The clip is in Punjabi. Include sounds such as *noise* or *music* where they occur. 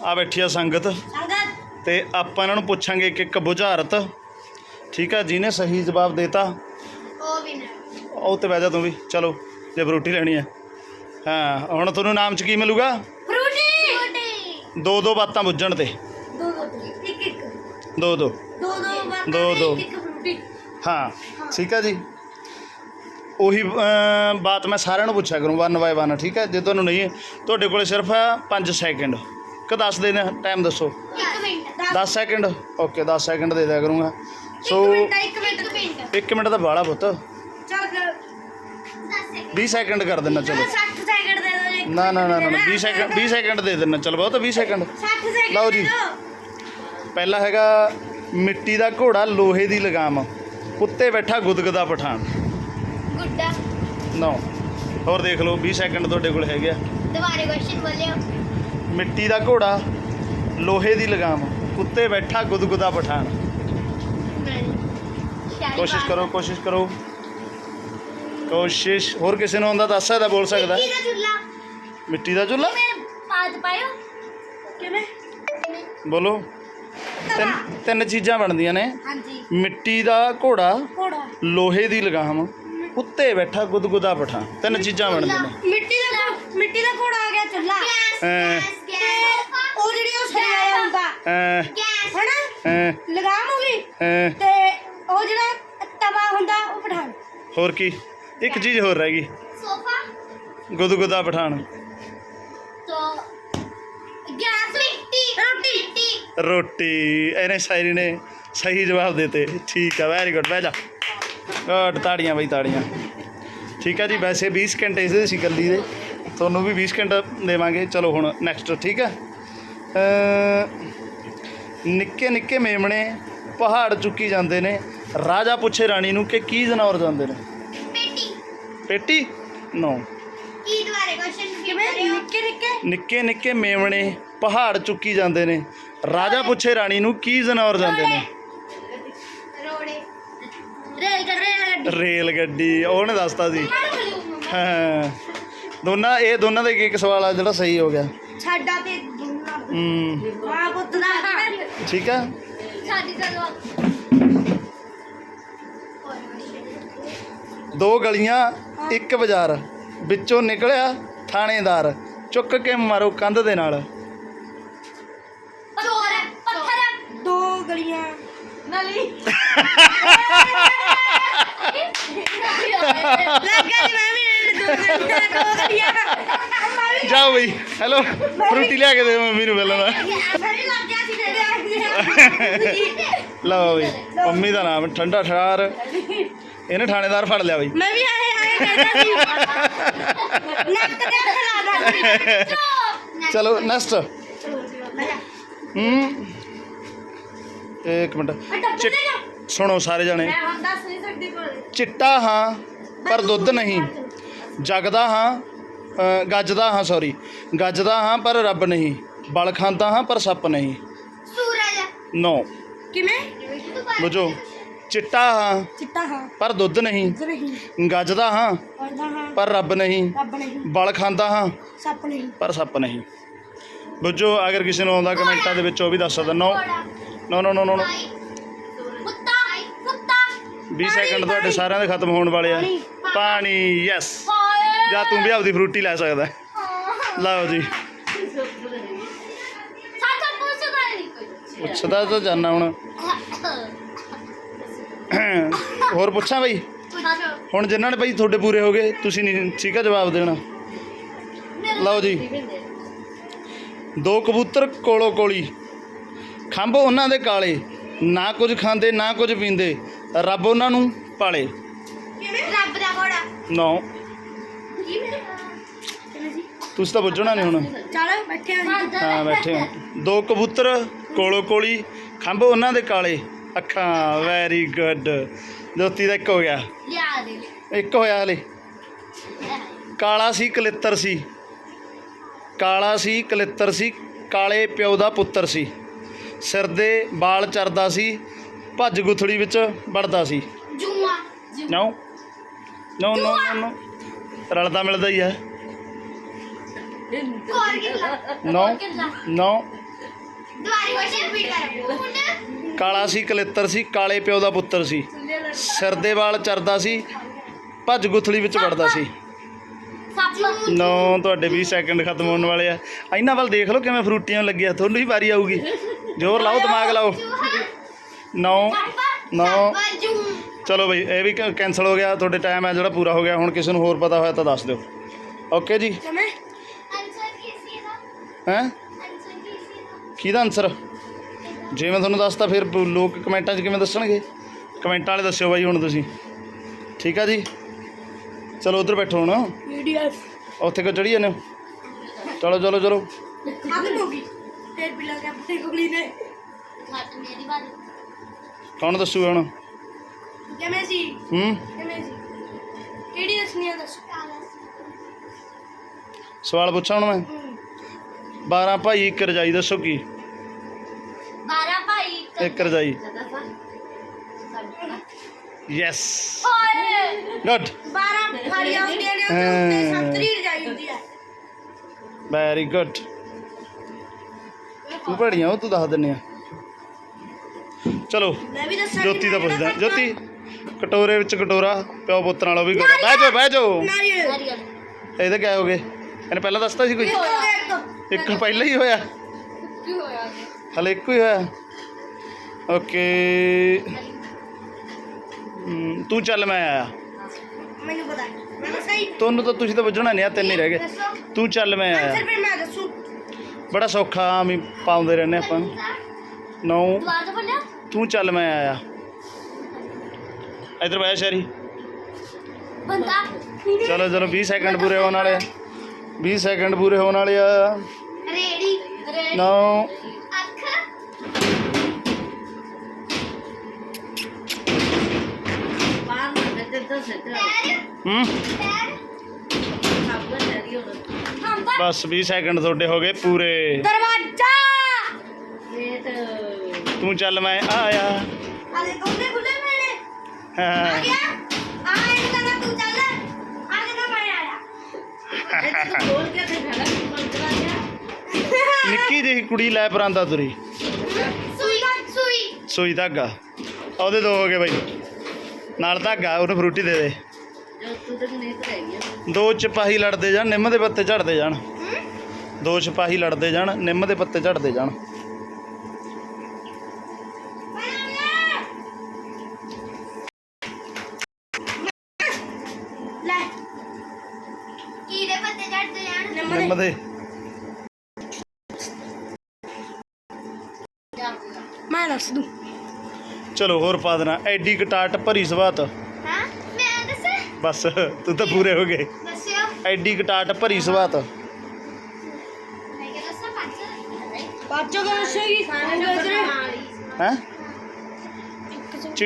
ਆ ਬੈਠੀ ਆ ਸੰਗਤ। ਤੇ ਆਪਾਂ ਇਹਨਾਂ ਨੂੰ ਪੁੱਛਾਂਗੇ ਇੱਕ ਇੱਕ ਬੁਝਾਰਤ। ਠੀਕ ਆ ਜਿਹਨੇ ਸਹੀ ਜਵਾਬ ਦੇਤਾ। ਉਹ ਵੀ ਨਾ। ਉਹ ਤੇ ਬਹਿ ਜਾ ਤੂੰ ਵੀ। ਚਲੋ ਜੇ ਫਰੂਟੀ ਲੈਣੀ ਹੈ ਹਾਂ ਹੁਣ ਤੁਹਾਨੂੰ ਨਾਮ ਚ ਕੀ ਮਿਲੂਗਾ? ਫਰੂਟੀ ਫਰੂਟੀ ਦੋ ਦੋ ਬਾਤਾਂ ਬੁੱਝਣ ਤੇ। ਦੋ ਦੋ ਇੱਕ ਇੱਕ। ਦੋ ਦੋ। ਹਾਂ ਠੀਕ ਹੈ ਜੀ। ਉਹੀ ਬਾਤ ਮੈਂ ਸਾਰਿਆਂ ਨੂੰ ਪੁੱਛਿਆ ਕਰੂੰ ਵਨ ਬਾਏ ਵਨ ਠੀਕ ਹੈ ਜੇ ਤੁਹਾਨੂੰ ਨਹੀਂ ਤੁਹਾਡੇ ਕੋਲੇ ਸਿਰਫ 5 ਸੈਕਿੰਡ ਕਿ 10 ਦਿਨ ਟਾਈਮ ਦੱਸੋ। ਇੱਕ ਮਿੰਟ 10 ਸੈਕਿੰਡ ਓਕੇ 10 ਸੈਕਿੰਡ ਦੇ ਦਿਆ ਕਰੂੰਗਾ। ਸੋ ਇੱਕ ਮਿੰਟ ਇੱਕ ਮਿੰਟ ਇੱਕ ਮਿੰਟ। 1 ਮਿੰਟ ਦਾ ਬਾਲਾ ਪੁੱਤ। ਚੱਲ ਕਰ 10 ਸੈਕਿੰਡ 20 ਸੈਕਿੰਡ ਕਰ ਦੇਣਾ ਚਲੋ। 60 ਸੈਕਿੰਡ ਦੇ ਦੋ ਇੱਕ ਨਾ ਨਾ ਨਾ ਨਾ 20 ਸੈਕਿੰਡ 20 ਸੈਕਿੰਡ ਦੇ ਦੇਣਾ ਚਲ ਬਹੁਤ 20 ਸੈਕਿੰਡ 60 ਸੈਕਿੰਡ ਲਓ ਜੀ। ਦੇ ਦਿਓ। ਪਹਿਲਾ ਹੈਗਾ ਮਿੱਟੀ ਦਾ ਘੋੜਾ ਲੋਹੇ ਦੀ ਲਗਾਮ। ਉੱਤੇ ਬੈਠਾ ਗੁਦਗਦਾ ਪਠਾਨ। ਗੁੱਡਾ। ਨੋ। ਹੋਰ ਦੇਖ ਲਓ 20 ਸੈਕਿੰਡ ਤੁਹਾਡੇ ਕੋਲ ਹੈਗੇ ਆ। ਦੁਬਾਰੇ ਕੁਐਸਚਨ ਬੋਲਿਓ। ਮਿੱਟੀ ਦਾ ਘੋੜਾ ਲੋਹੇ ਦੀ ਲਗਾਮ ਉੱਤੇ ਬੈਠਾ ਗੁਦਗੁਦਾ ਪਠਾਨ। ਕੋਸ਼ਿਸ਼ ਕਰੋ ਕੋਸ਼ਿਸ਼ ਕਰੋ। ਕੋਸ਼ਿਸ਼ ਹੋਰ ਕਿਸੇ ਨੂੰ ਆਉਂਦਾ ਦੱਸ ਸਕਦਾ ਬੋਲ ਸਕਦਾ। ਮਿੱਟੀ ਦਾ ਚੁੱਲਾ ਮਿੱਟੀ ਦਾ ਚੁੱਲ੍ਹਾ? ਮੇਰੇ ਪਾਦ ਪਾਇਓ? ਕਿਵੇਂ? ਬੋਲੋ। ਤਿੰਨ ਤਿੰਨ ਚੀਜ਼ਾਂ ਬਣਦੀਆਂ ਨੇ। ਹਾਂਜੀ। ਮਿੱਟੀ ਦਾ ਘੋੜਾ ਘੋੜਾ। ਲੋਹੇ ਦੀ ਲਗਾਮ ਉੱਤੇ ਬੈਠਾ ਗੁਦਗੁਦਾ ਪਠਾਨ। ਤਿੰਨ ਚੀਜ਼ਾਂ ਬਣਦੀਆਂ ਨੇ। ਮਿੱਟੀ ਦਾ ਮਿੱਟੀ ਦਾ ਘੋੜਾ ਚੁੱਲਾ। ਹਾਂ। ਉਹ ਜਿਹੜੀ ਉਹ ਸਿਰੇ ਹੁੰਦਾ। ਹਾਂ। ਹੈਨਾ? ਹਾਂ। ਲਗਾਮ ਹੋ ਗਈ। ਹਾਂ। ਤੇ ਉਹ ਰੋਟੀ। ਨੇ ਸਹੀ ਜਵਾਬ ਦਿੱਤੇ। ਠੀਕ ਆ ਵੈਰੀ ਗੁੱਡ ਬਹਿ ਤਾੜੀਆਂ ਬਈ ਤਾੜੀਆਂ। ਠੀਕ ਹੈ ਜੀ ਵੈਸੇ 20 ਘੰਟੇ ਸੀ ਕੱਲੀ ਦੇ ਤੁਹਾਨੂੰ ਵੀ 20 ਸਕਿੰਟ ਦੇਵਾਂਗੇ। ਚਲੋ ਹੁਣ ਨੈਕਸਟ ਠੀਕ ਹੈ? ਨਿੱਕੇ ਨਿੱਕੇ ਮੇਮਣੇ ਪਹਾੜ ਚੁੱਕੀ ਜਾਂਦੇ ਨੇ। ਰਾਜਾ ਪੁੱਛੇ ਰਾਣੀ ਨੂੰ ਕਿ ਕੀ ਜਨੌਰ ਜਾਂਦੇ ਨੇ? ਪੇਟੀ। ਪੇਟੀ? ਨੋ ਕੀ ਦੁਬਾਰੇ ਕੁਐਸਚਨ ਕਿਵੇਂ? ਨਿੱਕੇ ਨਿੱਕੇ? ਨਿੱਕੇ ਨਿੱਕੇ ਮੇਮਣੇ ਪਹਾੜ ਚੁੱਕੀ ਜਾਂਦੇ ਨੇ। ਰਾਜਾ ਪੁੱਛੇ ਰਾਣੀ ਨੂੰ ਕੀ ਜ਼ਨੌਰ ਜਾਂਦੇ ਨੇ? ਰੋੜੇ। ਰੇਲ ਗੱਡੀ। ਰੇਲ ਗੱਡੀ ਉਹਨੇ ਦੱਸਤਾ ਸੀ। ਹਾਂ। ਦੋਨਾਂ ਇਹ ਦੋਨਾਂ ਦਾ ਇੱਕ ਇੱਕ ਸਵਾਲ ਆ ਜਿਹੜਾ ਸਹੀ ਹੋ ਗਿਆ। ਸਾਡਾ ਤੇ ਦੋਨਾਂ ਹੂੰ। ਮਾਂ ਪੁੱਤ ਦਾ। ਠੀਕ ਆ। ਸਾਡੀ ਚਲੋ ਦੋ ਗਲੀਆਂ ਇੱਕ ਬਾਜ਼ਾਰ। ਵਿੱਚੋਂ ਨਿਕਲਿਆ ਥਾਣੇਦਾਰ। ਚੁੱਕ ਕੇ ਮਾਰੋ ਕੰਧ ਦੇ ਨਾਲ। ਪੱਥਰ ਪੱਥਰ ਦੋ ਗਲੀਆਂ। ਨਲੀ *laughs* ਮੈਂ ਵੀ ਦੋ ਗਲੀਆਂ ਦੋ ਗਲੀਆਂ ਮੈਂ ਵੀ ਜਾਓ ਬਈ। ਹੈਲੋ ਫਰੂਟੀ ਲਿਆ ਕੇ ਦੇ ਮੰਮੀ ਨੂੰ ਪਹਿਲਾਂ ਦਾ ਲਓ ਬਈ ਮੰਮੀ ਦਾ ਨਾਮ ਠੰਡਾ ਠਾਰ। ਇਹਨੇ ਥਾਣੇਦਾਰ ਫੜ ਲਿਆ ਬਈ। ਮੈਂ ਵੀ ਆਏ ਆਏ ਕਹਿੰਦਾ ਸੀ। ਨੱਕ ਤੇ ਖਲਾ ਦਾ ਚਲੋ ਨੈਕਸਟ ਹੂੰ। ਇੱਕ ਮਿੰਟ। ਸੁਣੋ ਸਾਰੇ ਜਣੇ। ਮੈਂ ਹੁਣ ਦੱਸ ਨਹੀਂ ਸਕਦੀ ਕੋਲ ਚਿੱਟਾ ਹਾਂ ਪਰ ਦੁੱਧ ਨਹੀਂ। ਜਗਦਾ ਹਾਂ ਗੱਜਦਾ ਹਾਂ ਸੌਰੀ ਗੱਜਦਾ ਹਾਂ ਪਰ ਰੱਬ ਨਹੀਂ। ਬਲ ਖਾਂਦਾ ਹਾਂ ਪਰ ਸੱਪ ਨਹੀਂ। ਸੂਰਜ। ਨੋ। ਕਿਵੇਂ? ਬੁਝੋ। ਚਿੱਟਾ ਹਾਂ। ਚਿੱਟਾ ਹਾਂ। ਪਰ ਦੁੱਧ ਨਹੀਂ। ਨਹੀਂ। ਗੱਜਦਾ ਹਾਂ। ਪਰ ਰੱਬ ਨਹੀਂ। ਰੱਬ ਨਹੀਂ। ਬਲ ਖਾਂਦਾ ਹਾਂ। ਸੱਪ ਨਹੀਂ। ਪਰ ਸੱਪ ਨਹੀਂ। ਬੁਝੋ ਅਗਰ ਕਿਸੇ ਨੂੰ ਆਉਂਦਾ ਕਮੈਂਟਾਂ ਦੇ ਵਿੱਚ ਉਹ ਵੀ ਦੱਸ ਸਕਦਾ। ਨੋ। ਨੋ ਨੋ ਨੋ ਨੋ ਕੁੱਤਾ। ਕੁੱਤਾ। 20 ਸੈਕਿੰਡ ਤੁਹਾਡੇ ਸਾਰਿਆਂ ਦੇ ਖਤਮ ਹੋਣ ਵਾਲੇ ਆ। ਪਾਣੀ। ਯੈਸ ਜਾਂ ਤੂੰ ਵੀ ਆਪਦੀ ਫਰੂਟੀ ਲੈ ਸਕਦਾ ਹੈ। ਲਓ ਜੀ। ਪੁੱਛਦਾ ਨਹੀਂ ਕੋਈ। ਪੁੱਛਦਾ ਤਾਂ ਜਾਨਾ ਹੁਣ। ਹੋਰ ਪੁੱਛਾਂ ਬਈ? ਹੁਣ ਜਿਨ੍ਹਾਂ ਨੇ ਬਈ ਤੁਹਾਡੇ ਪੂਰੇ ਹੋ ਗਏ ਤੁਸੀਂ ਨਹੀਂ ਠੀਕ ਆ ਜਵਾਬ ਦੇਣਾ। ਲਓ ਜੀ। ਦੋ ਕਬੂਤਰ ਕੋਲੋ ਕੋਲੀ। ਖੰਭ ਉਹਨਾਂ ਦੇ ਕਾਲੇ ਨਾ ਕੁਝ ਖਾਂਦੇ ਨਾ ਕੁਝ ਪੀਂਦੇ ਰੱਬ ਉਹਨਾਂ ਨੂੰ ਪਾਲੇ। ਕਿਵੇਂ? ਰੱਬ ਦਾ ਘੋੜਾ। ਨੋ। ਤੁਸੀਂ ਤਾਂ ਬੁੱਝਣਾ ਨਹੀਂ ਹੁਣ। ਚਲੋ ਬੈਠੇ ਹਾਂ ਹਾਂ ਬੈਠੇ ਹੋ। ਦੋ ਕਬੂਤਰ ਕੋਲੋ ਕੋਲੀ ਖੰਭ ਉਹਨਾਂ ਦੇ ਕਾਲੇ। ਅੱਖਾਂ ਵੈਰੀ ਗੁੱਡ ਜੋਤੀ ਦਾ ਇੱਕ ਹੋ ਗਿਆ। ਯਾਦ ਇੱਕ ਹੋਇਆ ਹਲੇ। ਕਾਲਾ ਸੀ ਕਲਿੱਤਰ ਸੀ। ਕਾਲਾ ਸੀ ਕਲਿੱਤਰ ਸੀ। ਕਾਲੇ ਪਿਓ ਦਾ ਪੁੱਤਰ ਸੀ। ਸਿਰ ਦੇ ਬਾਲ ਚਰਦਾ ਸੀ। ਭੱਜ ਗੁਥੜੀ ਵਿੱਚ ਵੜਦਾ ਸੀ। ਜੂਆ। ਨੋ ਨੋ ਨੋ ਨੋ ਰਲਦਾ ਮਿਲਦਾ ਹੀ ਹੈ। ਕੋਰ ਕਿੱਲਾ ਨੋ ਕਿੱਲਾ ਨੋ। ਕੁਐਸਚਨ ਰਿਪੀਟ ਕਰ ਹੁਣ ਕਾਲਾ ਸੀ, ਕਲੇਤਰ ਸੀ, ਕਾਲੇ ਪਿਓ ਦਾ ਪੁੱਤਰ ਸੀ। ਸਿਰ ਦੇ ਵਾਲ ਚਰਦਾ ਸੀ, ਭੱਜ ਗੁੱਥਲੀ ਵਿੱਚ ਵੜਦਾ ਸੀ। ਸੱਪ ਨੌ, ਤੁਹਾਡੇ 20 ਸੈਕਿੰਡ ਖਤਮ ਹੋਣ ਵਾਲੇ ਆ। ਇਹਨਾਂ ਵੱਲ ਦੇਖ ਲਓ ਕਿਵੇਂ ਫਰੂਟੀਆਂ ਲੱਗੀਆਂ, ਤੁਹਾਨੂੰ ਹੀ ਵਾਰੀ ਆਊਗੀ। ਜ਼ੋਰ ਲਾਓ, ਦਿਮਾਗ ਲਾਓ। ਨੌ ਨੌ। ਬਾਜੂ ਚਲੋ ਬਈ ਇਹ ਵੀ ਕੈਨਸਲ ਹੋ ਗਿਆ ਤੁਹਾਡੇ ਟਾਈਮ ਹੈ ਜਿਹੜਾ ਪੂਰਾ ਹੋ ਗਿਆ ਹੁਣ ਕਿਸੇ ਨੂੰ ਹੋਰ ਪਤਾ ਹੋਇਆ ਤਾਂ ਦੱਸ ਦਿਓ। ਓਕੇ ਜੀ? ਕਮੇ ਆਨਸਰ ਕੀ ਸੀ ਇਹਦਾ ਹੈਂ? ਕਿਹਦਾ ਆਨਸਰ ਜੇ ਮੈਂ ਤੁਹਾਨੂੰ ਦੱਸਤਾ ਫਿਰ ਲੋਕ ਕਮੈਂਟਾਂ 'ਚ ਕਿਵੇਂ ਦੱਸਣਗੇ? ਕਮੈਂਟਾਂ ਵਾਲੇ ਦੱਸਿਓ ਬਾਈ ਹੁਣ ਤੁਸੀਂ। ਠੀਕ ਆ ਜੀ? ਚਲੋ ਉਧਰ ਬੈਠੋ ਹੁਣ। ਉੱਥੇ ਕੋ ਚੜੀ ਜਾਂਦੇ ਹੋ? ਚਲੋ ਚਲੋ ਚਲੋ। ਫਿਰ ਵੀ ਲੱਗਾ ਆਪਣੇ ਨੇ? ਕੌਣ ਦੱਸੂਗਾ ਹੁਣ? ਕਿਵੇਂ ਸੀ? ਹੂੰ? ਕਿਵੇਂ ਸੀ? ਕਿਹੜੀ ਦੱਸਣੀ ਆ ਦੱਸ? ਸਵਾਲ ਪੁੱਛਾਂ ਹੁਣ ਮੈਂ? 12 ਭਾਈ ਇੱਕ ਰਜਾਈ ਦੱਸੋ ਕੀ? 12 ਭਾਈ ਇੱਕ ਰਜਾਈ। ਯੈਸ ਗੁੱਡ 12 ਫਾੜੀਆਂ ਹੁੰਦੀਆਂ ਨੇ ਉਹਦੇ ਹਾਂ। ਉੱਤੇ ਸੰਤਰੀ ਰਜਾਈ ਹੁੰਦੀ ਹੈ। ਵੈਰੀ ਗੁੱਡ ਤੂੰ ਪੜੀਆਂ ਉਹ ਤੂੰ ਦੱਸ ਦਿੰਨੇ ਆ। ਚਲੋ ਮੈਂ ਵੀ ਦੱਸਾਂ ਜੋਤੀ ਦਾ ਪੁੱਛਦਾ। ਜੋਤੀ ਕਟੋਰੇ ਵਿੱਚ ਕਟੋਰਾ ਪਿਓ ਪੁੱਤ ਨਾਲ ਉਹ ਵੀ ਗੋਰਾ ਬਹਿ ਜਾਓ ਬਹਿ ਜਾਓ। ਨਾਰੀਅਲ। ਇਹਦੇ ਕਿਆ ਹੋ ਗਏ? ਇਹਨੇ ਪਹਿਲਾਂ ਦੱਸਤਾ ਸੀ ਕੋਈ? ਇੱਕ ਪਹਿਲਾਂ ਹੀ ਹੋਇਆ। ਹਲੇ ਇੱਕੋ ਹੀ ਹੋਇਆ। ਓਕੇ। ਤੂੰ ਚੱਲ ਮੈਂ ਆਇਆ। ਮੈਨੂੰ ਪਤਾ ਮੈਂ ਤਾਂ ਸਹੀ ਤੁਹਾਨੂੰ ਤਾਂ ਤੁਸੀਂ ਤਾਂ ਵੱਜਣਾ ਨਹੀਂ ਆ ਤਿੰਨ ਹੀ ਰਹਿ ਗਏ। ਤੂੰ ਚੱਲ ਮੈਂ ਆਇਆ। ਫਿਰ ਮੈਂ ਦੱਸੂ। ਬੜਾ ਸੌਖਾ ਆਮ ਹੀ ਪਾਉਂਦੇ ਰਹਿੰਦੇ ਆਪਾਂ। ਨੌ। ਬੋਲਿਆ ਤੂੰ ਚੱਲ ਮੈਂ ਆਇਆ। ਇਧਰ ਬਹਿ ਸ਼ਰੀ ਬੰਦਾ ਚਲੋ ਚਲੋ 20 ਸੈਕਿੰਡ ਪੂਰੇ ਹੋਣ ਵਾਲੇ ਆ। 20 ਸੈਕਿੰਡ ਪੂਰੇ ਹੋਣ ਵਾਲੇ ਆ। ਰੇੜੀ ਰੇੜੀ। ਅੱਖ। ਬਸ 20 ਸੈਕਿੰਡ ਤੁਹਾਡੇ ਹੋ ਗਏ ਪੂਰੇ। ਦਰਵਾਜ਼ਾ। ਤੂੰ ਚੱਲ ਮੈਂ ਆਇਆ। ਆਲੇ ਕੋਨੇ ਖੁੱਲੇ ਮੈਨੇ ਆ ਹਾਂ। ਗਿਆ ਆ ਇਹਨੂੰ ਕਹਿੰਦਾ ਤੂੰ ਚੱਲ ਆ ਕਹਿੰਦਾ ਮੈਂ ਆਇਆ ਨਿੱਕੀ ਜਿਹੀ ਕੁੜੀ ਲੈ ਪਰਾਂਦਾ ਤੁਰੀ ਸੂਈ ਸੂਈ ਸੂਈ ਧਾਗਾ ਉਹਦੇ ਦੋ ਹੋ ਗਏ ਬਾਈ ਨਾਲ ਧਾਗਾ ਉਹਨੂੰ ਫਰੂਟੀ ਦੇ ਦੇ ਦੋ ਸਿਪਾਹੀ ਲੜਦੇ ਜਾਣ ਨਿੰਮ ਦੇ ਪੱਤੇ ਝੜਦੇ ਜਾਣ ਦੋ ਸਿਪਾਹੀ ਲੜਦੇ ਜਾਣ ਨਿੰਮ ਦੇ ਪੱਤੇ ਝੜਦੇ ਜਾਣ ਨਿੰਮ ਦੇ। ਮੈਂ ਦੱਸ ਦੂੰ। ਚਲੋ ਹੋਰ ਪਾ ਦੇਣਾ ਐਡੀ ਕਟਾਟ ਭਰੀ ਸਵਾਤ। ਹਾਂ ਮੈਂ ਦੱਸਾਂ? ਬਸ ਤੂੰ ਤਾਂ ਪੂਰੇ ਹੋ ਗਏ। ਦੱਸਿਓ। ਐਡੀ ਕਟਾਟ ਭਰੀ ਸਵਾਤ। ਮੈਂ ਕਿ ਦੱਸਾਂ ਪੰਜ ਪੰਜ ਕੋ ਦੱਸੇਗੀ। ਖਾਣੇ ਹੈ?